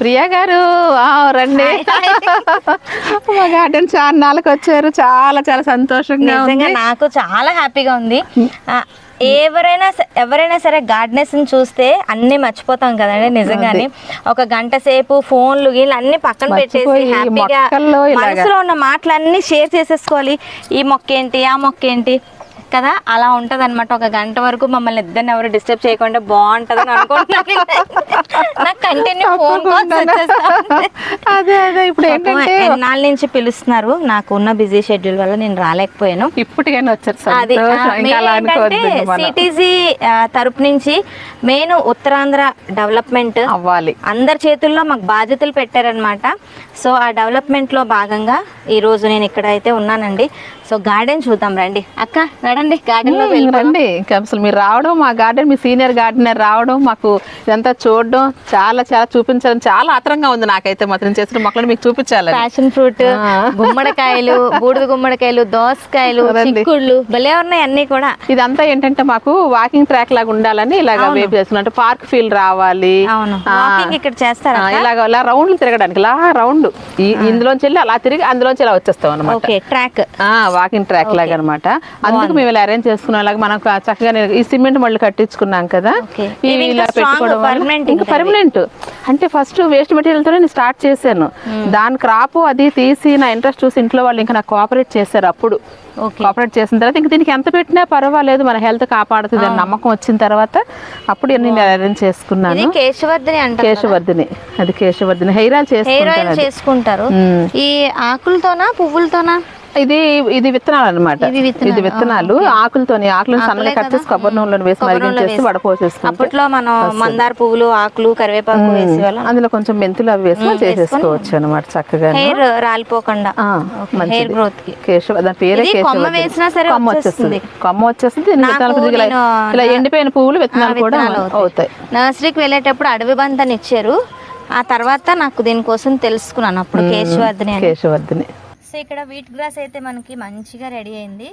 ప్రియా గారు. రండి. మా గార్డెన్ చాన్నాళ్ళకి వచ్చారు చాలా చాలా సంతోషంగా ఉంది. నాకు చాలా హ్యాపీగా ఉంది. ఎవరైనా ఎవరైనా సరే గార్డెనెస్ చూస్తే అన్ని మర్చిపోతాం కదండి నిజంగానే. ఒక గంట సేపు ఫోన్లు వీళ్ళు అన్ని పక్కన పెట్టేసి హ్యాపీగా. మనసులో ఉన్న మాటలన్నీ షేర్ చేసేసుకోవాలి. ఈ మొక్క ఏంటి ఆ మొక్క ఏంటి కదా? అలా ఉంటది అనమాట ఒక గంట వరకు మమ్మల్ని ఇద్దరిని ఎవరు డిస్టర్బ్ చేయకుండా బాగుంటది అని అనుకుంటున్నాను. నాకు కంటిన్యూ ఫోన్ కాల్స్ వచ్చేస్తా ఉంటాయి. అదే అదే. ఇప్పుడు పాపం ఏంటంటే ఎన్నాళ్ళ నుంచి పిలుస్తున్నారు? నాకు ఉన్న బిజీ షెడ్యూల్ వల్ల నేను రాలేకపోయాను. ఇప్పటికైనా వచ్చారు అది సిటీజీ తరపు నుంచి మెయిన్ ఉత్తరాంధ్ర డెవలప్మెంట్ అవ్వాలి. అందరి చేతుల్లో మాకు బాధ్యతలు పెట్టారనమాట సో ఆ డెవలప్మెంట్లో భాగంగా ఈ రోజు నేను ఇక్కడ అయితే ఉన్నానండి. సో గార్డెన్ చూద్దాం రండి. అక్క నడండి గార్డెన్లో రండి. అసలు మీరు రావడం మా గార్డెన్ మీ సీనియర్ గార్డెనర్ రావడం మాకు ఇదంతా చూడడం చాలా చాలా చూపించడం చాలా ఆత్రంగా ఉంది నాకైతే మాత్రం. చేసిన మొక్కలను మీకు చూపించాలని. Passion fruit. గుమ్మడికాయలు బూడిద గుమ్మడికాయలు దోసకాయలు. చిక్కుళ్ళు భలే ఉన్నాయి అన్ని కూడా. ఇదంతా ఏంటంటే మాకు వాకింగ్ ట్రాక్ లాగా ఉండాలని ఇలాగ వేపు చేస్తున్నాం. అంటే పార్క్ ఫీల్ రావాలి. ఇక్కడ చేస్తారా ఇలాగ ఇలా రౌండ్లు తిరగడానికి ఇలా రౌండ్ ఇందులోంచి వెళ్ళి అలా తిరిగి అందులోంచి ఇలా వచ్చేస్తాం అనమాట ట్రాక్ వాకింగ్ ట్రాక్ లాగా అనమాట అందుకు మేము ఇలా అరేంజ్ చేసుకున్నాం. అలాగే మనం చక్కగా ఈ సిమెంట్ మళ్ళీ కట్టించుకున్నాం కదా. ఇవి ఇలా పెట్టుకోవడం పర్మనెంట్ అంటే ఫస్ట్ వేస్ట్ మెటీరియల్ తోనే నేను స్టార్ట్ చేశాను. దాని క్రాప్ అది తీసి నా ఇంట్రెస్ట్ చూసి ఇంట్లో వాళ్ళు ఇంకా నాకు కోఆపరేట్ చేశారు అప్పుడు. కోఆపరేట్ చేసిన తర్వాత ఇంక దీనికి ఎంత పెట్టినా పర్వాలేదు. మన హెల్త్ కాపాడుతుంది అని నమ్మకం వచ్చిన తర్వాత అప్పుడు నేను అరేంజ్ చేసుకున్నాను. కేశవర్ధని కేశవర్ధిని. అది కేశవర్ధిని హెయిర్ ఆయిల్. చేసుకుంటారు. మ్మ్. ఈ ఆకులతోనా పువ్వులతోనా? ఇది ఇది విత్తనాలు. అనమాట. ఇది విత్తనాలు. ఆకులతోని ఆకులను సన్నగా కట్ చేసి కొబ్బరి నూనెలో వేసి మరిగించేసి వేసి. వడపోసేసుకుంటే అప్పట్లో మనం మందార పువ్వులు ఆకులు కరివేపాకు వేసి అందులో కొంచెం మెంతులు అవి వేసి చేసేసుకోవచ్చు అనమాట చక్కగా హెయిర్ రాలిపోకుండా. ఆ, హెయిర్ మంచిది. గ్రోత్కి కేశవ దాని పేరే కొమ్మ వేసినా సరే కొమ్మ వచ్చేస్తుంది. కొమ్మ వచ్చేస్తుంది ఇలా- ఎండిపోయిన పువ్వులు విత్తనాలు కూడా అవుతాయి. నర్సరీకి వెళ్ళేటప్పుడు అడవి బంతని ఇచ్చారు ఆ తర్వాత నాకు దీనికోసం తెలుసుకున్నాను అప్పుడు కేశవర్ధని కేశవర్ధిని. సో ఇక్కడ వీట్ గ్రాస్ అయితే మనకి మంచిగా రెడీ అయింది.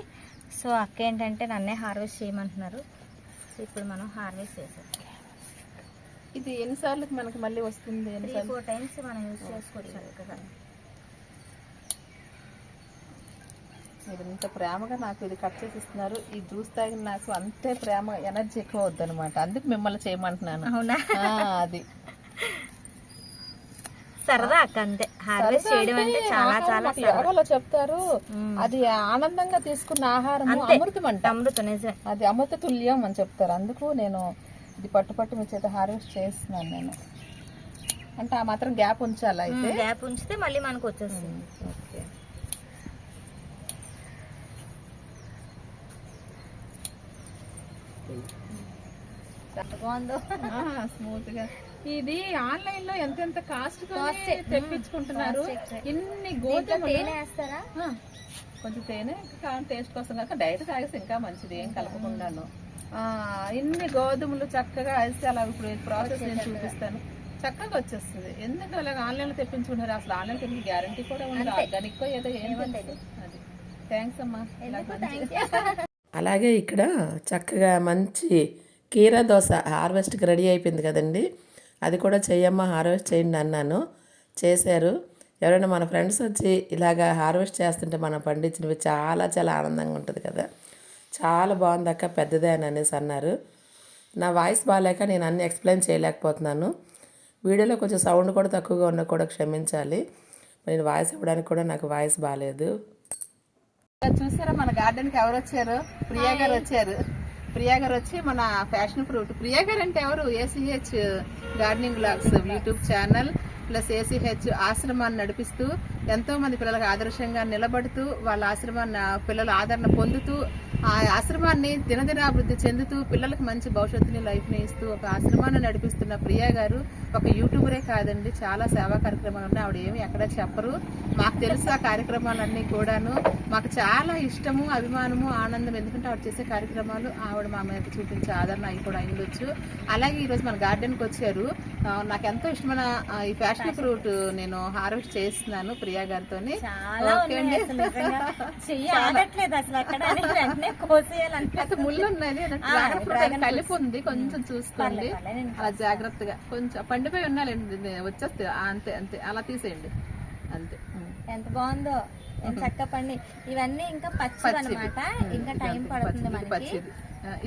సో అక్క ఏంటంటే నన్నే హార్వెస్ట్ చేయమంటున్నారు. సో ఇప్పుడు మనం హార్వెస్ట్ చేసాం ఇది ఎన్నిసార్లు మనకి మళ్ళీ వస్తుంది? ఫోర్ టైమ్స్ మనం యూజ్ చేసుకోవచ్చు కదా మీరు ఇంత ప్రేమగా నాకు ఇది కట్ చేసి ఇస్తున్నారు. ఈ జ్యూస్ తాగిన నాకు అంతే ప్రేమ ఎనర్జీ ఎక్కువ వద్దనమాట అందుకు మిమ్మల్ని చేయమంటున్నాను. అవునా? అది. సరదా అంతే. హార్వెస్ట్ చేయడం అంటే చాలా చాలా యోగాలో చెప్తారు అది ఆనందంగా తీసుకున్న ఆహారం అమృతం అంట. అమృత నిజమే. అది అమృత తుల్యం అని చెప్తారు. అందుకు నేను ఇది పట్టు పట్టు మీ చేత హార్వెస్ట్ చేస్తున్నాను నేను. అంటే ఆ మాత్రం గ్యాప్ ఉంచాలి అయితే. గ్యాప్ ఉంచితే మళ్ళీ మనకు వచ్చేస్తుంది. ఓకే. బాగుందో? స్మూత్గా. ఇది ఆన్లైన్లో ఎంత ఎంత కాస్ట్ తెప్పించుకుంటున్నారు? ఇన్ని గోధుమలు? తేనె వేస్తారా? ఆ, కొంచెం తేనె టేస్ట్ కోసం కాక డైట్ తాగేసి ఇంకా మంచిది ఏం కలపకుండాను. ఆ, ఇన్ని గోధుమలు చక్కగా వేసి అలా ఇప్పుడు ప్రాసెస్ నేను చూపిస్తాను. చక్కగా వచ్చేస్తుంది. ఎందుకు అలాగ ఆన్లైన్లో తెప్పించుకుంటారు అసలు ఆన్లైన్ తెప్పి గ్యారంటీ కూడా ఉంది ఆర్గానిక్ ఏదో ఏం తెలుసు. అది. థ్యాంక్స్ అమ్మా. అలాగే ఇక్కడ చక్కగా మంచి కీరా దోశ హార్వెస్ట్కి రెడీ అయిపోయింది కదండి. అది కూడా చెయ్యమ్మా హార్వెస్ట్ చేయండి అన్నాను. చేశారు. ఎవరైనా మన ఫ్రెండ్స్ వచ్చి ఇలాగా హార్వెస్ట్ చేస్తుంటే మనం పండించినవి చాలా చాలా ఆనందంగా ఉంటుంది కదా. చాలా బాగుంది అక్క పెద్దదే అని అనేసి అన్నారు. నా వాయిస్ బాగాలేక నేను అన్ని ఎక్స్ప్లెయిన్ చేయలేకపోతున్నాను. వీడియోలో కొంచెం సౌండ్ కూడా తక్కువగా ఉన్నా కూడా క్షమించాలి. నేను వాయిస్ ఇవ్వడానికి కూడా నాకు వాయిస్ బాగాలేదు ఇలా చూసారా మన గార్డెన్కి ఎవరు వచ్చారు? ప్రియా గారు వచ్చారు. ప్రియా గారు వచ్చి మన ఫ్యాషన్ ఫ్రూట్. ప్రియా గారు అంటే ఎవరు? ACH gardening blogs YouTube channel plus ACH ఆశ్రమాన్ని నడిపిస్తూ ఎంతో మంది పిల్లలకు ఆదర్శంగా నిలబడుతూ వాళ్ళ ఆశ్రమాన్ని పిల్లలు పిల్లల ఆదరణ పొందుతూ ఆ ఆశ్రమాన్ని దినదినాభివృద్ధి చెందుతూ పిల్లలకు మంచి భవిష్యత్తుని లైఫ్ని ఇస్తూ ఒక ఆశ్రమాన్ని నడిపిస్తున్న ప్రియా గారు ఒక యూట్యూబరే కాదండి. చాలా సేవా కార్యక్రమాలు ఉన్నాయి. ఆవిడ ఏమి ఎక్కడ చెప్పరు. మాకు తెలుసు ఆ కార్యక్రమాలన్నీ కూడాను. మాకు చాలా ఇష్టము అభిమానము ఆనందం. ఎందుకంటే ఆవిడ చేసే కార్యక్రమాలు ఆవిడ మా మీద చూపించే ఆదరణ అవి కూడా అయ్యొచ్చు అలాగే ఈరోజు మన గార్డెన్కి వచ్చారు. నాకు ఎంతో ఇష్టమైన ఈ ఫ్యాషన్ ఫ్రూట్ నేను హార్వెస్ట్ చేస్తున్నాను. ప్రియా ప్రియా గారితో ఆగట్లేదు అసలు అక్కడ ముళ్ళు ఉన్నది కలిపి ఉంది. కొంచెం చూసుకోండి. అలా జాగ్రత్తగా. కొంచెం పండిపోయి ఉన్నాలండి వచ్చేస్తే అంతే అంతే. అలా తీసేయండి. అంతే. ఎంత బాగుందో. చక్క పండి. ఇవన్నీ ఇంకా పచ్చి. అనమాట ఇంకా టైం పడుతుంది మనకి.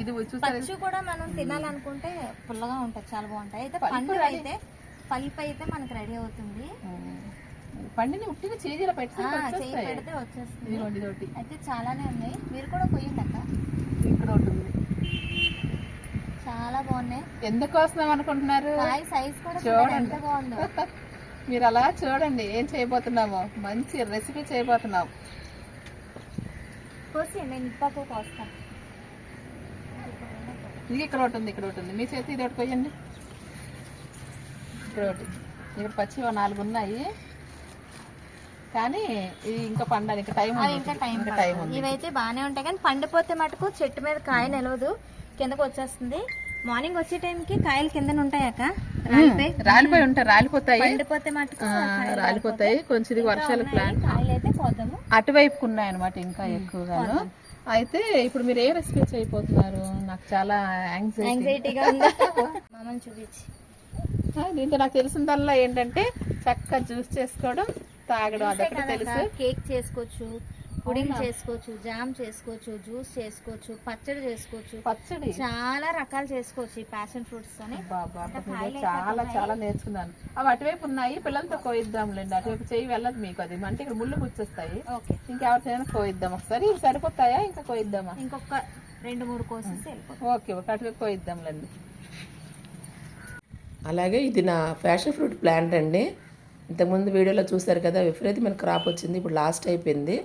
ఇది పచ్చి కూడా మనం తినాలనుకుంటే పుల్లగా ఉంటాయి. చాలా బాగుంటాయి. అయితే పండు. అయితే పల్పు అయితే మనకి రెడీ అవుతుంది. పండిని ఉట్టిగా చేజీలో పెట్టి చేయి పెడితే వచ్చేస్తుంది. ఇదిగోండి అయితే చాలానే ఉన్నాయి. మీరు కూడా కొయ్యండి అక్క. ఇక్కడ ఒకటి ఉంది. చాలా బాగున్నాయి. ఎందుకు వస్తున్నాం అనుకుంటున్నారు? కాయ సైజ్ కూడా చూడండి చూడండి. ఎంత బాగుందో. మీరు అలా చూడండి ఏం చేయబోతున్నామో. మంచి రెసిపీ చేయబోతున్నాం. కోసి నేను ఇప్పకు కోస్తాను ఇది ఇక్కడ ఒకటి ఉంది ఇక్కడ ఒకటి ఉంది. మీ చేతి ఇది ఒకటి కొయ్యండి. ఇక్కడ ఒకటి. ఇక్కడ పచ్చి నాలుగు ఉన్నాయి. కానీ ఇది ఇంకా పండడానికి టైం ఇంకా టైం ఇంకా టైం ఉంది. ఇవైతే బాగానే ఉంటాయి కానీ పండిపోతే మటుకు చెట్టు మీద కాయ నిలవదు. కిందకు వచ్చేస్తుంది. మార్నింగ్ వచ్చే టైంకి కాయలు కింద ఉంటాయాక రాలిపోయి. ఉంటాయి రాలిపోతాయి. పండిపోతే మటుకు రాలిపోతాయి. కొంచెం ఇది వర్షాలు ప్లాన్ కాయలు అయితే కోద్దాము అటువైపుకు ఉన్నాయి అనమాట ఇంకా ఎక్కువగాను. అయితే ఇప్పుడు మీరు ఏ రెసిపీ చేయబోతున్నారు? నాకు చాలా యాంగ్జైటీ యాంగ్జైటీగా ఉందా. మామని చూపించి. దీంట్లో నాకు తెలిసిందల్లా ఏంటంటే చక్కగా జ్యూస్ చేసుకోవడం తాగడం అదొకటి తెలుసు. కేక్ చేసుకోవచ్చు పుడింగ్ చేసుకోవచ్చు జామ్ చేసుకోవచ్చు జ్యూస్ చేసుకోవచ్చు పచ్చడి చేసుకోవచ్చు. పచ్చడి? చాలా రకాలు చేసుకోవచ్చు ఈ ప్యాషన్ ఫ్రూట్స్ బాబా చాలా చాలా నేర్చుకున్నాను. అవి అటువైపు ఉన్నాయి పిల్లలతో కోయిద్దాంలేండి. అటువైపు చేయి వెళ్ళదు మీకు అది. అంటే ఇక్కడ ముళ్ళు గుచ్చేస్తాయి ఓకే. ఇంకెవరికైనా కోయిద్దాం ఒకసారి. ఇవి సరిపోతాయా? ఇంకా కోయిద్దామా? ఇంకొక రెండు మూడు కోసెస్ వెళ్ళిపోతాయి ఓకే ఒక అటువైపు కోయిద్దాంలేండి. అలాగే ఇది నా ఫ్యాషన్ ఫ్రూట్ ప్లాంట్ అండి. ఇంతకుముందు వీడియోలో చూశారు కదా విపరీతమైన క్రాప్ వచ్చింది ఇప్పుడు లాస్ట్ అయిపోయింది.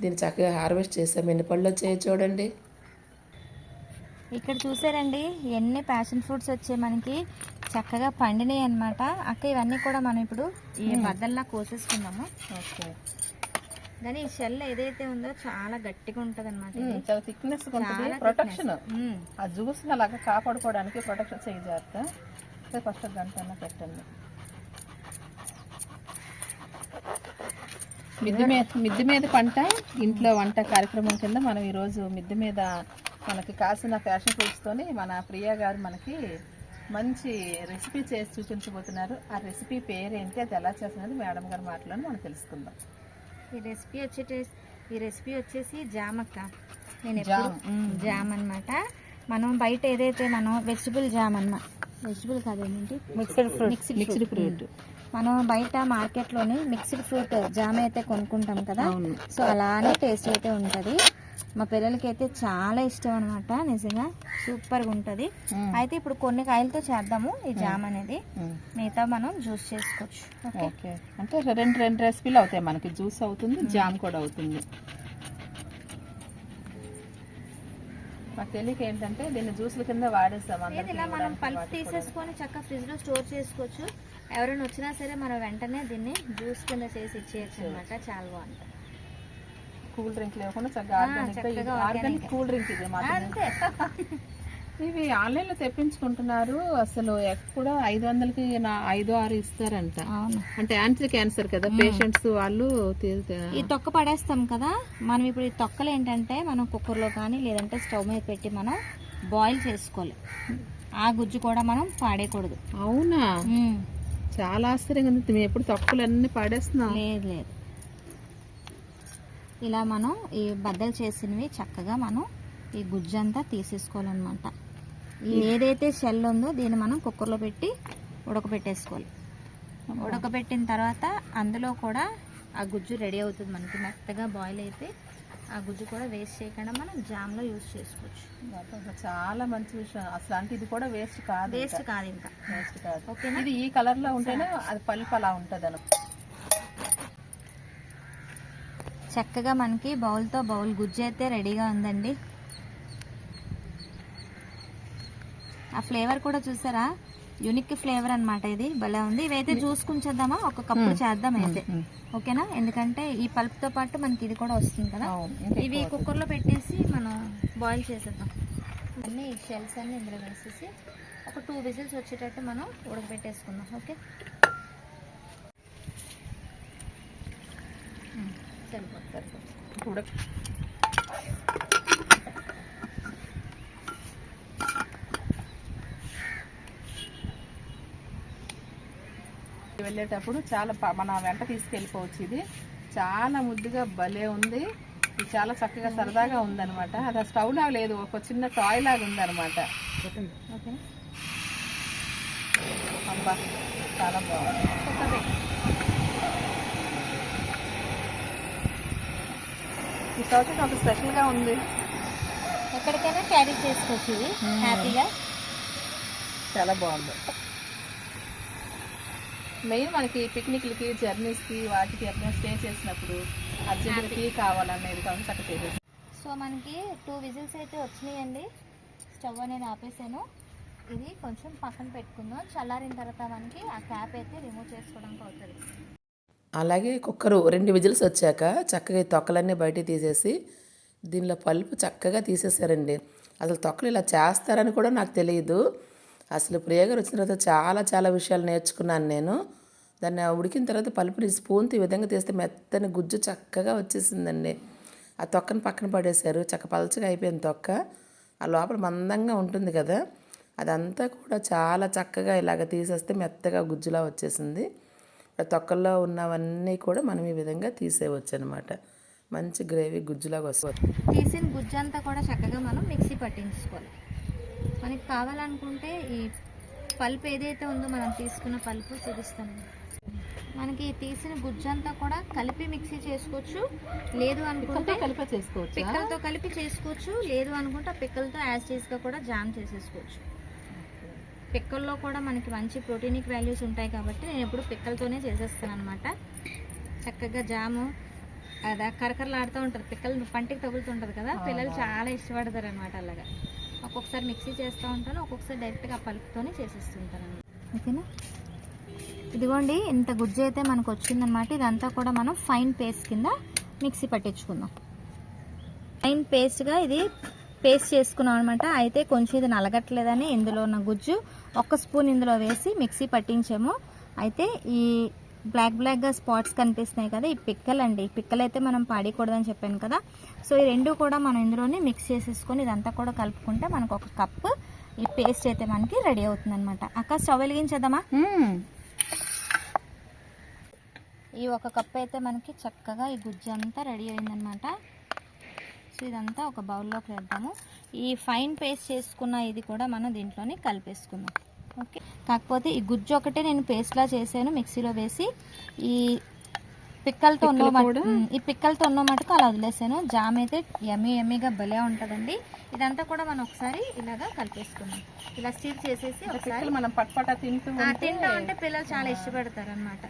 దీన్ని చక్కగా హార్వెస్ట్ చేసాం ఎన్ని పళ్ళు వచ్చాయో చూడండి. ఇక్కడ చూసారండి ఎన్ని ప్యాషన్ ఫ్రూట్స్ వచ్చాయి మనకి. చక్కగా పండినాయి అన్నమాట. అక్క ఇవన్నీ కూడా మనం ఇప్పుడు ఈ బద్దల్లా కోసేసుకుందాము. ఓకే. కానీ ఈ షెల్ ఏదైతే ఉందో చాలా గట్టిగా ఉంటది అనమాట చాలా థిక్నెస్ ఉంటుంది. ప్రొటెక్షన్ ఆ జ్యూస్ అలాగా కాపాడుకోవడానికి ప్రొటెక్షన్ చేయి జాగ్రత్త. ఫస్ట్ గంట పెట్టండి. మిద్దె మీద మిద్దె మీద పంట ఇంట్లో వంట కార్యక్రమం కింద మనం ఈరోజు మిద్దె మీద మనకి కాసిన ఫ్యాషన్ ఫ్రూట్స్తోని మన ప్రియా గారు మనకి మంచి రెసిపీ చేసి చూపించబోతున్నారు. ఆ రెసిపీ పేరేంటి అది ఎలా చేస్తున్నది మేడం గారు మాటలను మనం తెలుసుకుందాం. ఈ రెసిపీ వచ్చేటి ఈ రెసిపీ వచ్చేసి జామ్ అక్క నేను జామ్, అన్నమాట మనం బయట ఏదైతే మనం వెజిటబుల్ జామ్ అన్న వెజిటబుల్ కాదేంటి మిక్స్డ్ ఫ్రూట్. Mixed fruit. మనం బయట మార్కెట్లోని మిక్స్డ్ ఫ్రూట్ జామ్ అయితే కొనుక్కుంటాం కదా. సో అలానే టేస్ట్ అయితే ఉంటుంది. మా పిల్లలకి అయితే చాలా ఇష్టం అనమాట నిజంగా సూపర్గా ఉంటుంది. అయితే ఇప్పుడు కొన్ని కాయలతో చేద్దాము ఈ జామ్ అనేది. మిగతా మనం జ్యూస్ చేసుకోవచ్చు. ఓకే? అంటే రెండు రెండు రెసిపీలు అవుతాయి మనకి. జ్యూస్ అవుతుంది జామ్ కూడా అవుతుంది. మాకు తెలియక ఏంటంటే దీన్ని జ్యూస్ల కింద వాడేస్తాం మనం పల్ప్. తీసేసుకొని చక్కగా ఫ్రిడ్జ్లో స్టోర్ చేసుకోవచ్చు. ఎవరైనా వచ్చినా సరే మనం వెంటనే దీన్ని జ్యూస్ కింద చేసి ఇచ్చేయచ్చు అనమాట చాలా బాగుంటుంది. కూల్ డ్రింక్ లేకుండా చక్కగా ఆర్గానిక్ కూల్ డ్రింక్ ఇది మాత్రం అంతే. ఇవి ఆన్లైన్లో తెప్పించుకుంటున్నారు. అసలు ఎక్కడ ఐదు వందలకి ఐదు ఆరు ఇస్తారంట. అంటే యాంటీ క్యాన్సర్ కదా. పేషెంట్స్ వాళ్ళు ఈ తొక్క పడేస్తాం కదా. మనం ఇప్పుడు ఈ తొక్కలు ఏంటంటే మనం కుక్కర్లో కానీ లేదంటే స్టవ్ మీద పెట్టి మనం బాయిల్ చేసుకోవాలి. ఆ గుజ్జు కూడా మనం పాడేయకూడదు. అవునా. చాలా ఆశ్చర్యంగా ఉంది. మేము ఎప్పుడు తక్కువలు అన్ని పాడేస్తున్నాం. లేదు లేదు. ఇలా మనం ఈ బద్దలు చేసినవి చక్కగా మనం ఈ గుజ్జంతా తీసేసుకోవాలన్నమాట. ఏదైతే షెల్ ఉందో దీన్ని మనం కుక్కర్లో పెట్టి ఉడకబెట్టేసుకోవాలి. ఉడకబెట్టిన తర్వాత అందులో కూడా ఆ గుజ్జు రెడీ అవుతుంది మనకి. మెత్తగా బాయిల్ అయితే ఆ గుజ్జు కూడా వేస్ట్ చేయకుండా మనం జామ్లో యూజ్ చేసుకోవచ్చు. చాలా మంచి విషయం. అసలు అంటే ఇది కూడా వేస్ట్ కాదు వేస్ట్ కాదు ఇంకా. వేస్ట్ కాదు. ఓకేనా? ఇది ఈ కలర్లో ఉంటేనే అది పల్పు అలా ఉంటది అను చక్కగా మనకి బౌల్తో బౌల్ గుజ్జు అయితే రెడీగా ఉందండి. ఆ ఫ్లేవర్ కూడా చూసారా? యునిక్ ఫ్లేవర్ అన్నమాట ఇది. భలే ఉంది. ఇవైతే చూసుకుంచేద్దామా ఒక కప్పు చేద్దాం అయితే? ఓకేనా? ఎందుకంటే ఈ పల్ప్తో పాటు మనకి ఇది కూడా వస్తుంది కదా. ఇవి కుక్కర్లో పెట్టేసి మనం బాయిల్ చేసేద్దాం. అన్ని షెల్స్ అన్ని ఇందులో వేసేసి ఒక టూ విజిల్స్ వచ్చేటట్టు మనం ఉడకబెట్టేసుకుందాం. ఓకే? సరిపోతుంది వెళ్ళేటప్పుడు చాలా మన వెంట తీసుకెళ్ళిపోవచ్చు ఇది. చాలా ముద్దుగా భలే ఉంది. ఇది చాలా చక్కగా సరదాగా ఉందన్నమాట. అది ఆ స్టవ్ లాగా లేదు ఒక చిన్న టాయ్ లాగా ఉందన్నమాట. ఓకే. అబ్బా చాలా బాగుంది. కొత్తది. ఈ స్టవ్ ఒక స్పెషల్గా ఉంది. ఎక్కడికైనా క్యారీ చేసుకోవచ్చు హ్యాపీగా చాలా బాగుంది. మెయిన్ మనకి పిక్నిక్లకి జర్నీస్కి వాటికి ఎక్కడైనా స్టే చేసినప్పుడు అర్జెంట్గా టీ కావాలనేది కాబట్టి చేసేసి. సో మనకి టూ విజిల్స్ అయితే వచ్చినాయండి. స్టవ్ అనేది ఆపేసాను. ఇది కొంచెం పక్కన పెట్టుకుందాం. చల్లారిన తర్వాత మనకి ఆ క్యాప్ అయితే రిమూవ్ చేసుకోవడానికి అవుతుంది. అలాగే కుక్కరు రెండు విజిల్స్ వచ్చాక చక్కగా ఈ తొక్కలన్నీ బయటికి తీసేసి దీనిలో పలుపు చక్కగా తీసేశారండి అసలు తొక్కలు ఇలా చేస్తారని కూడా నాకు తెలియదు. అసలు ప్రియగారు వచ్చిన తర్వాత చాలా చాలా విషయాలు నేర్చుకున్నాను నేను. దాన్ని ఉడికిన తర్వాత పలుపుని స్పూన్తో ఈ విధంగా తీస్తే మెత్తని గుజ్జు చక్కగా వచ్చేసిందండి. ఆ తొక్కని పక్కన పడేశారు. చక్క పలచగా అయిపోయిన తొక్క. ఆ లోపల మందంగా ఉంటుంది కదా. అదంతా కూడా చాలా చక్కగా ఇలాగ తీసేస్తే మెత్తగా గుజ్జులా వచ్చేసింది. ఆ తొక్కల్లో ఉన్నవన్నీ కూడా మనం ఈ విధంగా తీసేయవచ్చు అనమాట మంచి గ్రేవీ గుజ్జులాగా వస్తుంది. తీసిన గుజ్జు అంతా కూడా చక్కగా మనం మిక్సీ పట్టించుకోవాలి. మనకి కావాలనుకుంటే ఈ పల్పు ఏదైతే ఉందో మనం తీసుకున్న పల్పు చూపిస్తాను. మనకి తీసిన గుజ్జు అంతా కూడా కలిపి మిక్సీ చేసుకోవచ్చు. లేదు అనుకుంటే కలిపే చేసుకోవచ్చు? పిక్కలతో కలిపి చేసుకోవచ్చు. లేదు అనుకుంటే పిక్కలతో యాజ్ చేసుగా కూడా జామ్ చేసేసుకోవచ్చు. పిక్కల్లో కూడా మనకి మంచి ప్రోటీనిక్ వాల్యూస్ ఉంటాయి కాబట్టి నేను ఎప్పుడు పిక్కలతోనే చేసేస్తాను అనమాట చక్కగా జాము అదా కరకరలాడుతూ ఉంటుంది. పిక్కలు పంటికి తగులుతుంటుంది కదా పిల్లలు చాలా ఇష్టపడతారు అనమాట అలాగా. ఒక్కొక్కసారి మిక్సీ చేస్తూ ఉంటాను ఒక్కొక్కసారి డైరెక్ట్గా పలుపుతోనే చేసేస్తుంటాను ఓకేనా? ఇదిగోండి ఇంత గుజ్జు అయితే మనకు వచ్చిందనమాట ఇదంతా కూడా మనం ఫైన్ పేస్ట్ కింద మిక్సీ పట్టించుకుందాం. ఫైన్ పేస్ట్గా ఇది పేస్ట్ చేసుకున్నాం అనమాట అయితే కొంచెం ఇది నలగట్లేదని ఇందులో ఉన్న గుజ్జు ఒక స్పూన్ ఇందులో వేసి మిక్సీ పట్టించాము. అయితే ఈ బ్లాక్ బ్లాక్గా స్పాట్స్ కనిపిస్తున్నాయి కదా ఈ పిక్కలు అండి ఈ పిక్కలు అయితే మనం పాడకూడదని చెప్పాను కదా. సో ఈ రెండు కూడా మనం ఇందులోనే మిక్స్ చేసేసుకొని ఇదంతా కూడా కలుపుకుంటే మనకు ఒక కప్ ఈ పేస్ట్ అయితే మనకి రెడీ అవుతుంది అనమాట అక్క స్టవ్ వెలిగించేద్దామా? ఈ ఒక కప్ అయితే మనకి చక్కగా ఈ గుజ్జు అంతా రెడీ అయిందనమాట సో ఇదంతా ఒక బౌల్లోకి వేద్దాము. ఈ ఫైన్ పేస్ట్ చేసుకున్న ఇది కూడా మనం దీంట్లోనే కలిపేసుకుందాం. ఓకే. కాకపోతే ఈ గుజ్జు ఒకటే నేను పేస్ట్లా చేశాను మిక్సీలో వేసి. ఈ పిక్కలతో ఉన్న ఈ పిక్కలతో ఉన్న మటుకు అలా వదిలేసాను. జామ్ అయితే ఎమ్మి ఎమ్మిగా భలే ఉంటుందండి. ఇదంతా కూడా మనం ఒకసారి ఇలాగా కలిపేసుకుందాం. ఇలా స్టీర్ చేసేసి ఒకసారి మనం పట్పట తింటూ తింటా ఉంటే పిల్లలు చాలా ఇష్టపడతారు అనమాట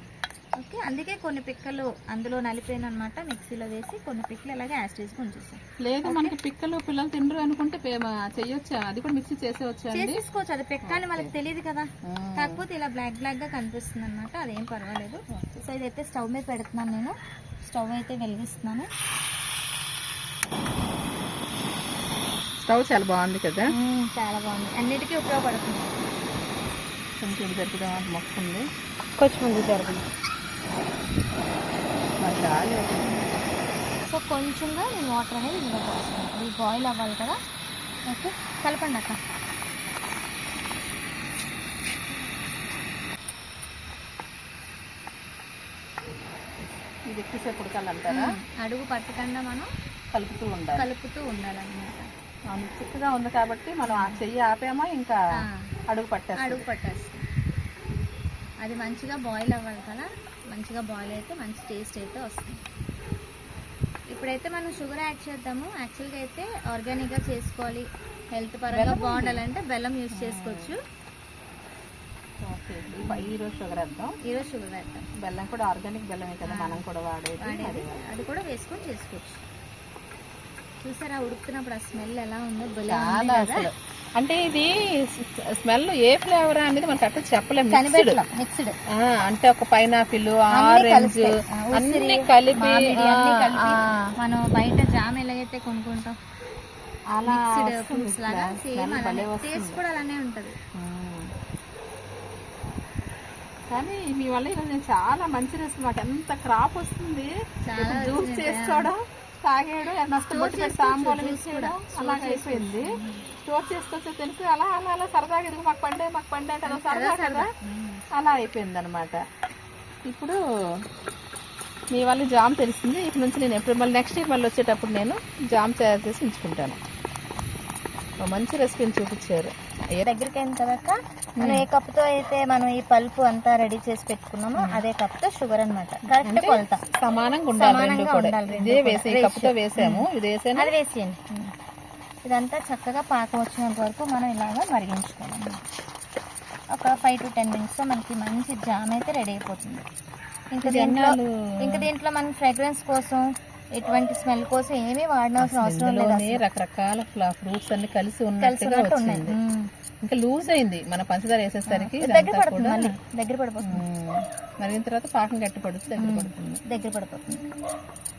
ఓకే అందుకే కొన్ని పిక్కలు అందులో నలిపోయిన అనమాట మిక్సీలో వేసి కొన్ని పిక్కలు ఇలాగే యాస్టేజ్కి ఉంచేసాం లేదు మనకి పిక్కలు పిల్లలు తినరు అనుకుంటే చెయ్యొచ్చా? అది కూడా మిక్సీ చేసేవచ్చా అండి? చేసేసుకోవచ్చు. అది పిక్క అని వాళ్ళకి తెలియదు కదా. కాకపోతే ఇలా బ్లాక్ బ్లాక్గా కనిపిస్తుంది అనమాట అదేం పర్వాలేదు. సో ఇదైతే స్టవ్ మీద పెడుతున్నాను నేను. స్టవ్ అయితే వెలిగిస్తున్నాను. స్టవ్ చాలా బాగుంది కదా? చాలా బాగుంది. అన్నిటికీ ఉపయోగపడుతుంది. కొంచెం జరుపుదాం మొక్కుంది. కొంచెం ముందు జరుగుతుంది సో కొంచెంగా నేను వాటర్ అనేది ఇందులో పోస్తున్నాను ఇది బాయిల్ అవ్వాలి కదా. ఓకే కలపండి అక్క. ఇది ఎక్కువసేపు ఉడకాలంటారా? అడుగు పట్టకుండా మనం కలుపుతూ ఉండాలి. కలుపుతూ ఉండాలన్నమాట. చిక్కగా ఉంది కాబట్టి మనం ఆ చెయ్యి ఆపేమో ఇంకా. అడుగు పట్టేస్తాం అడుగు పట్టేస్తాం అది మంచిగా బాయిల్ అవ్వాలి కదా. మంచిగా బాయిల్ అయితే మంచి టేస్ట్ అయితే వస్తుంది. ఇప్పుడైతే మనం షుగర్ యాడ్ చేద్దాము. యాక్చువల్గా అయితే ఆర్గానిక్గా చేసుకోవాలి. హెల్త్ పరంగా బాగుండాలంటే బెల్లం యూజ్ చేసుకోవచ్చు. ఓకే ఈ- ఈ రోజు షుగర్ వేద్దాం. ఈరోజు షుగర్ వేద్దాం. బెల్లం కూడా ఆర్గానిక్ బెల్లమే కదా మనం కూడా వాడేది. అది కూడా వేసుకొని చేసుకోవచ్చు. చూసారా ఉడుకుతున్నప్పుడు ఆ స్మెల్ ఎలా ఉందో? భలే అంటే ఇది స్మెల్ ఏ ఫ్లేవర్ అనేది మనకి అట్లా చెప్పలేము మిక్స్డ్. ఆ, అంటే ఒక పైనాపిల్ ఆరెంజ్ అన్ని కలిపి మనం బయట జామ్ ఎలాగైతే కొనుక్కుంటాం అలా ఫ్రూట్స్ లాగా సేమ్ అలానే వస్తుంది. టేస్ట్ కూడా అలానే ఉంటుంది. ఉమ్. కానీ మీ వల్ల నేను చాలా మంచి రెసిపీ మాకు ఎంత క్రాప్ వస్తుంది? జ్యూస్ చేసుకోవడం తాగేయడం నష్టపడి సాంబాలు వేసేయడం అలాగే అయిపోయింది స్టోర్ చేసుకొస్తే తెలుసు అలా అలా అలా సరదాగా ఇదిగో మాకు పండే మాకు పండే అంటే సరదా కదా అలా అయిపోయింది అనమాట ఇప్పుడు మీ వల్ల జామ్ తెలిసింది. ఇప్పటి నుంచి నేను ఎప్పుడు మళ్ళీ నెక్స్ట్ ఇయర్ మళ్ళీ వచ్చేటప్పుడు నేను జామ్ తయారు చేసి ఉంచుకుంటాను. మంచి రెసిపీని చూపించారు. దగ్గరికి అయిన తర్వాత మనం ఏ కప్పుతో అయితే మనం ఈ పల్పు అంతా రెడీ చేసి పెట్టుకున్నామో అదే కప్తో షుగర్ అన్నమాట. కరెక్ట్ కొలత. సమానంగా ఉండాలి ఇదే. వేసి కప్పుతో వేసాము. ఇది వేసాను? అది వేసేయండి. ఇదంతా చక్కగా పాకం వచ్చినంత వరకు మనం ఇలాగా మరిగించుకోవాలి. ఒక ఫైవ్ టు టెన్ మినిట్స్లో మనకి మంచి జామ్ అయితే రెడీ అయిపోతుంది. ఇంకా దీంట్లో ఇంకా దీంట్లో మనం ఫ్రాగ్రెన్స్ కోసం ఎటువంటి స్మెల్ కోసం ఏమీ వాడినవసరం అవసరం లేదు రకరకాల ఫ్రూట్స్ అన్ని కలిసి ఉన్నట్టుగా ఉన్నాయి. వచ్చింది. ఇంకా లూజ్ అయింది. మన పంచదార వేసేసరికి దగ్గర పడుతుంది దగ్గర పడిపోతుంది. మరిగిన తర్వాత పాకం గట్టి పడుతుంది దగ్గర పడుతుంది. దగ్గర పడిపోతుంది.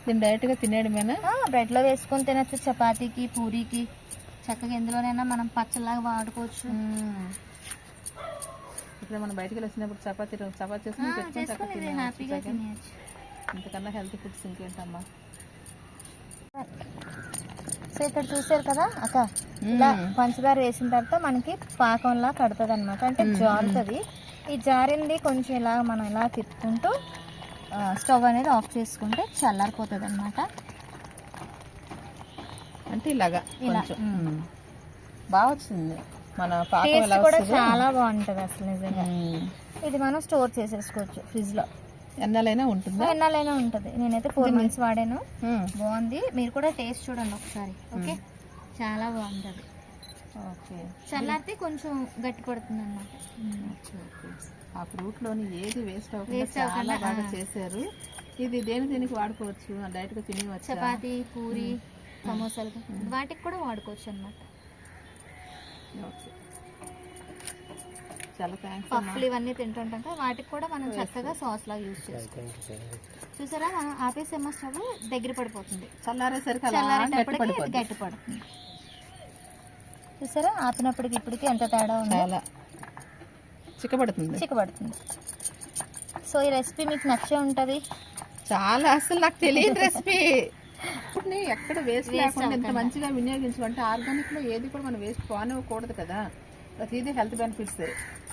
దీన్ని డైరెక్ట్గా తినేయడమేనా? బ్రెడ్లో వేసుకొని తినచ్చు. చపాతీకి పూరీకి. చక్కగా ఎందులోనైనా మనం పచ్చలాగా వాడుకోవచ్చు. ఇప్పుడు మనం బయటికి వచ్చినప్పుడు చపాతీ చపాతీ చేసుకుని. హ్యాపీగా తినేయచ్చు. ఇంతకన్నా హెల్తీ ఫుడ్స్ ఇంకేంటమ్మా? సో ఇక్కడ చూసారు కదా అక్క? ఇలా పంచదార వేసిన తర్వాత మనకి పాకంలా కడుతుంది అనమాట అంటే జారుతుంది. ఈ జారింది కొంచెం ఇలా మనం ఇలా తిప్పుకుంటూ స్టవ్ అనేది ఆఫ్ చేసుకుంటే చల్లారిపోతుంది అనమాట అంటే ఇలాగా ఇలా. బాగా వచ్చింది. మన పాకం కూడా చాలా బాగుంటుంది అసలు నిజంగా. ఇది మనం స్టోర్ చేసేసుకోవచ్చు ఫ్రిడ్జ్లో ఎన్నాలైనా ఉంటుందా? ఎన్నాలైనా ఉంటుంది. నేనైతే ఫోర్ మంత్స్ వాడాను. బాగుంది. మీరు కూడా టేస్ట్ చూడండి ఒకసారి ఓకే? చాలా బాగుంటుంది ఓకే. చల్లారితే కొంచెం గట్టి పడుతుంది ఓకే. ఆ ఫ్రూట్లోని ఏది వేస్ట్ అవ్వకుండా చాలా బాగా. చేశారు. ఇది దేని దేనికి వాడుకోవచ్చు? డైరెక్ట్గా తినేవచ్చు చపాతి పూరి సమోసాలు వాటికి కూడా వాడుకోవచ్చు అనమాట ఓకే. చాలా థ్యాంక్స్ పప్పులు ఇవన్నీ తింటుంటాం కదా వాటికి కూడా మనం చక్కగా సాస్ లాగా యూజ్ చేసుకోవచ్చు. చూసారా? మనం ఆపేసేమో స్టవ్ దగ్గర పడిపోతుంది. చల్లారేసరికి చల్లారేటప్పటికి గట్టి పడుతుంది చూసారా? ఆపినప్పటికి ఇప్పటికి ఎంత తేడా ఉంది? చాలా. చిక్కబడుతుంది. చిక్కబడుతుంది. సో ఈ రెసిపీ మీకు నచ్చే ఉంటుంది? చాలా. అసలు నాకు తెలియదు రెసిపీ ఎక్కడ వేస్ట్ లేకుండా ఇంత మంచిగా వినియోగించుకుంటే ఆర్గానిక్లో ఏది కూడా మనం వేస్ట్ పోనివ్వకూడదు కదా. ప్రతిదీ హెల్త్ బెనిఫిట్స్.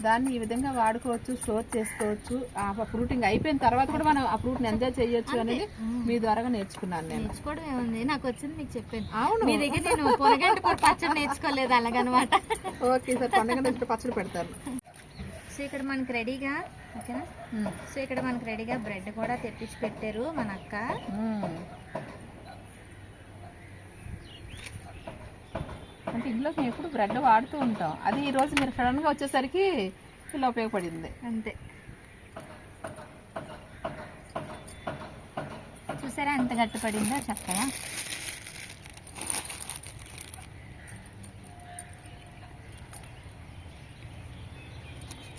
దాన్ని ఈ విధంగా వాడుకోవచ్చు స్టోర్ చేసుకోవచ్చు. ఆ ఫ్రూటింగ్ అయిపోయిన తర్వాత కూడా మనం ఆ ఫ్రూట్ ఎంజాయ్ చేయొచ్చు అనేది మీ ద్వారాగా నేర్చుకున్నాను నేను. నేర్చుకోవడం ఏముంది? నాకు వచ్చింది మీకు చెప్పాను. అవును. మీ దగ్గర నేను పొరగంట పచ్చడి నేర్చుకోలేదు అలాగనమాట. ఓకే సార్ పండుగ రోజు పచ్చడి పెడతాను. సో ఇక్కడ మనకి రెడీగా ఓకేనా? సో ఇక్కడ మనకి రెడీగా బ్రెడ్ కూడా తెప్పించి పెట్టారు మన అక్క. అంటే ఇంట్లో మేము ఎప్పుడు బ్రెడ్ వాడుతూ ఉంటాం. అది ఈ రోజు మీరు సడన్గా వచ్చేసరికి ఇలా ఉపయోగపడింది. అంతే. చూసారా ఎంత గట్టిపడిందో చక్కగా?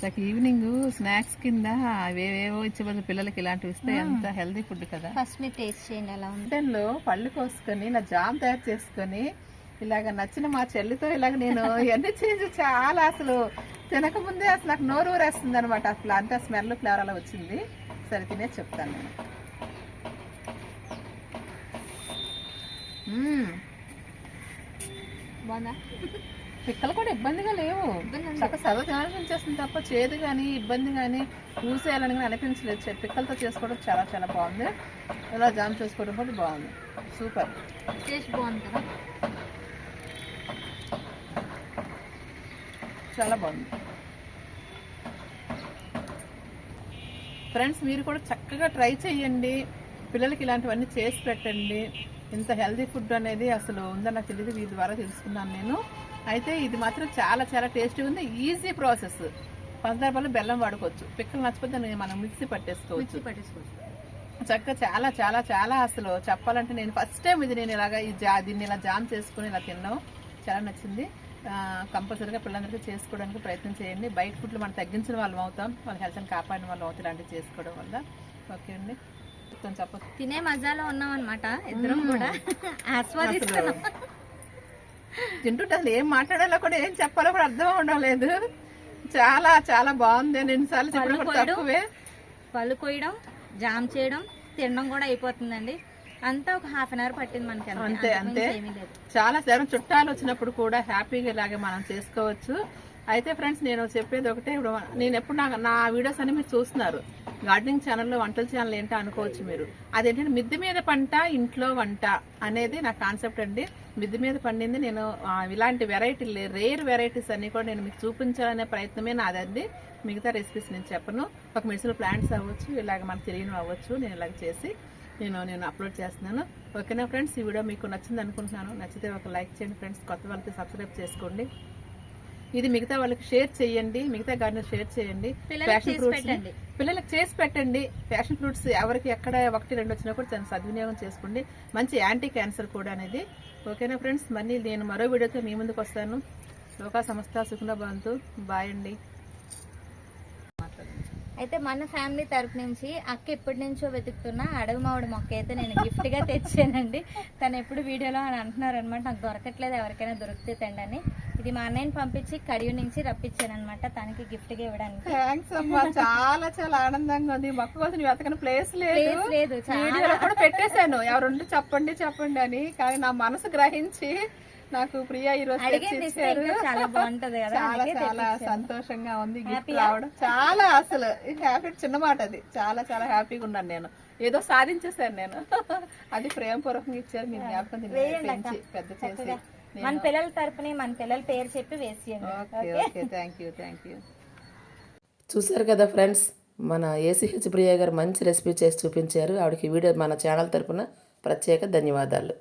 చక్క ఈవినింగ్ స్నాక్స్ కింద అవేవేవో ఇచ్చే పిల్లలకి ఇలాంటివి ఇస్తే ఎంత హెల్దీ ఫుడ్ కదా. ఫస్ట్ మీరు టేస్ట్ చేయండి ఉంది? గార్డెన్లో పళ్ళు కోసుకొని ఇలా జామ్ తయారు చేసుకొని ఇలాగ నచ్చిన మా చెల్లితో ఇలాగ నేను ఇవన్నీ చేసి చాలా అసలు తినకముందే అసలు నాకు నోరు ఊరేస్తుంది అనమాట అసలు అంత స్మెల్ ఫ్లేవర్ అలా వచ్చింది. సరే తినే చెప్తాను నేను. పిక్కలు కూడా ఇబ్బందిగా లేవు. చక్కగా చదువు తినాలనిపించేస్తుంది తప్ప చేదు కానీ ఇబ్బంది కానీ చూసేయాలని కానీ అనిపించలేదు. పిక్కలతో చేసుకోవడం చాలా చాలా బాగుంది. ఇలా జామ్ చేసుకోవడం కూడా బాగుంది. సూపర్. టేస్ట్ బాగుంది కదా? చాలా బాగుంది. ఫ్రెండ్స్ మీరు కూడా చక్కగా ట్రై చేయండి. పిల్లలకి ఇలాంటివన్నీ చేసి పెట్టండి. ఇంత హెల్తీ ఫుడ్ అనేది అసలు ఉందని నాకు తెలియదు వీటి ద్వారా తెలుసుకున్నాను నేను. అయితే ఇది మాత్రం చాలా చాలా టేస్టీ ఉంది. ఈజీ ప్రాసెస్ పంచదార బెల్లం వాడుకోవచ్చు. పిక్కలు నచ్చిపోతే మనం మిక్సీ పట్టేసుకోవచ్చు. పట్టేసుకోవచ్చు. చక్కగా చాలా చాలా చాలా అసలు చెప్పాలంటే నేను ఫస్ట్ టైం ఇది నేను ఇలాగా ఈ జా దీన్ని ఇలా జామ్ చేసుకుని ఇలా తిన్నాం చాలా నచ్చింది. కంపల్సరీగా పిల్లలందరికీ చేసుకోవడానికి ప్రయత్నం చేయండి. బయట ఫుడ్లు మనం తగ్గించిన వాళ్ళం అవుతాం. వాళ్ళ హెల్త్ని కాపాడిన వాళ్ళం అవుతాం ఇలాంటివి చేసుకోవడం వల్ల. ఓకే అండి. కొంచెం చెప్పచ్చు తినే మజాలో ఉన్నాం అనమాట ఇద్దరం కూడా ఆస్వాదిస్తున్నాం. తింటుంటే అసలు ఏం మాట్లాడాలో కూడా ఏం చెప్పాలో కూడా అర్థం అవడం లేదు. చాలా చాలా బాగుంది నేను ఎన్నిసార్లు తక్కువే. పళ్ళు కొయ్యడం జామ్ చేయడం తినడం కూడా అయిపోతుందండి. అంతా ఒక హాఫ్ అన్ అవర్ పట్టింది మనకి అంతే. అంతే చాలా ఎవరైనా చుట్టాలు వచ్చినప్పుడు కూడా హ్యాపీగా ఇలాగే మనం చేసుకోవచ్చు. అయితే ఫ్రెండ్స్ నేను చెప్పేది ఒకటే. ఇప్పుడు నేను ఎప్పుడు నా నా వీడియోస్ అన్ని మీరు చూస్తున్నారు. గార్డెనింగ్ ఛానల్లో వంటల ఛానల్ ఏంటో అనుకోవచ్చు మీరు. అదేంటంటే మిద్దె మీద పంట ఇంట్లో వంట అనేది నా కాన్సెప్ట్ అండి. మిద్దె మీద పండింది నేను ఇలాంటి వెరైటీ రేర్ వెరైటీస్ అన్ని కూడా నేను మీకు చూపించాలనే ప్రయత్నమే నాదండి. మిగతా రెసిపీస్ నేను చెప్పను. ఒక మెడిసిన్ ప్లాంట్స్ అవ్వచ్చు ఇలాగ మనకు తెలియని అవ్వచ్చు నేను ఇలాగ చేసి నేను నేను అప్లోడ్ చేస్తున్నాను. ఓకేనా ఫ్రెండ్స్ ఈ వీడియో మీకు నచ్చింది అనుకుంటున్నాను. నచ్చితే ఒక లైక్ చేయండి ఫ్రెండ్స్ కొత్త వాళ్ళకి సబ్స్క్రైబ్ చేసుకోండి. ఇది మిగతా వాళ్ళకి షేర్ చేయండి. మిగతా గార్డెన్ షేర్ చేయండి. Fashion fruits. పిల్లలకు చేసి పెట్టండి. ఫ్యాషన్ ఫ్రూట్స్ ఎవరికి ఎక్కడ ఒకటి రెండు వచ్చినా కూడా దాన్ని సద్వినియోగం చేసుకోండి. మంచి యాంటీ క్యాన్సర్ కూడా అనేది. ఓకేనా ఫ్రెండ్స్ మళ్ళీ నేను మరో వీడియోతో మీ ముందుకు వస్తాను. లోకా సంస్థ సుఖంగా బంతు బాయ్ అండి. అయితే మన ఫ్యామిలీ తరపు నుంచి అక్క ఎప్పటి నుంచో వెతుకుతున్న అడవి మామిడి మొక్క అయితే నేను గిఫ్ట్గా తెచ్చానండి. తను ఎప్పుడు వీడియోలో అని అంటున్నారు అనమాట నాకు దొరకట్లేదు ఎవరికైనా దొరికితే తండని ఇది మా అన్నయ్యని పంపించి కడియు నుంచి రప్పించాను అనమాట తనకి గిఫ్ట్గా ఇవ్వడానికి. థ్యాంక్స్ అమ్మా చాలా చాలా ఆనందంగా ఉంది. మొక్క కోసం వెతకని ప్లేస్ లేదు. లేదు, కూడా పెట్టేశాను. ఎవరుంటే చెప్పండి చెప్పండి అని. కానీ నా మనసు గ్రహించి నాకు ప్రియా ఈ రోజు చాలా బాగుంటది కదా చాలా చాలా. సంతోషంగా ఉంది గిఫ్ట్ రావడం. చాలా అసలు హ్యాపీ చిన్న మాట అది. చాలా చాలా హ్యాపీగా ఉన్నాను నేను. ఏదో సాధించేసాను నేను. అది ప్రేమపూర్వకంగా ఇచ్చారు మీ జ్ఞాపకం. పెంచి పెద్ద చేసి మన పిల్లల తరపుని మన పిల్లల పేరు చెప్పి వేసేయండి. Okay okay? Thank you thank you చూశారు కదా ఫ్రెండ్స్ మన ఏసీహెచ్ ప్రియ గారు మంచి రెసిపీ చేసి చూపించారు. ఆవిడకి వీడియో మన ఛానల్ తరపున ప్రత్యేక ధన్యవాదాలు.